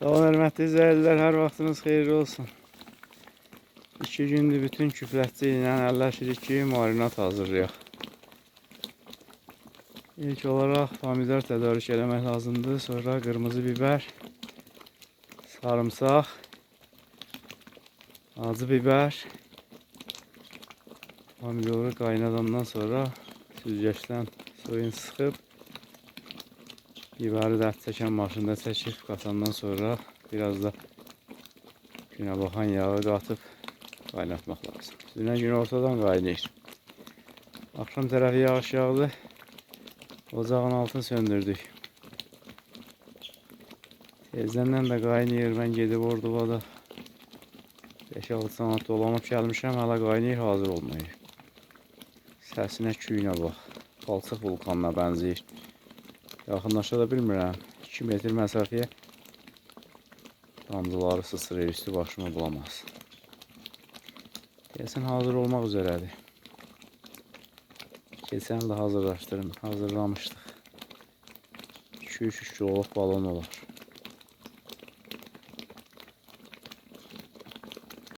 Sağ olun hörmətli izləyicilər, hər vaxtınız xeyirli olsun. İki gündür bütün küflətçi ilə əlləşirik ki, marinat hazırlayaq. İlk olaraq pomidor tədarük eləmək lazımdır. Sonra qırmızı biber, sarımsaq, acı biber. Pomidoru qaynadandan sonra süzgəcdən suyunu sıxıb Biberi dert çeken maşında çekip katandan sonra biraz da güne bakan yağı katıp kaynatmak lazım. Düne gün ortadan kaynayır. Akşam tarafı yağış yağdı. Ocağın altını söndürdük. Tezdən də qaynayır. Mən gedib Ordubada 5-6 saat dolanıb gəlmişəm. Hələ qaynayır, hazır olmayır. Səsinə, küyünə bax. Palçıq vulkanına bənzəyir. Yaxınlaşa da bilmirəm. 2 metr məsafəyə damcıları sıçrayır, üstü başımı bulamaz. Gəlsən hazır olmaq üzrədir. Keçən də hazırlaşdırım, hazırlamışdıq. 2-3 kiloluq balon olar.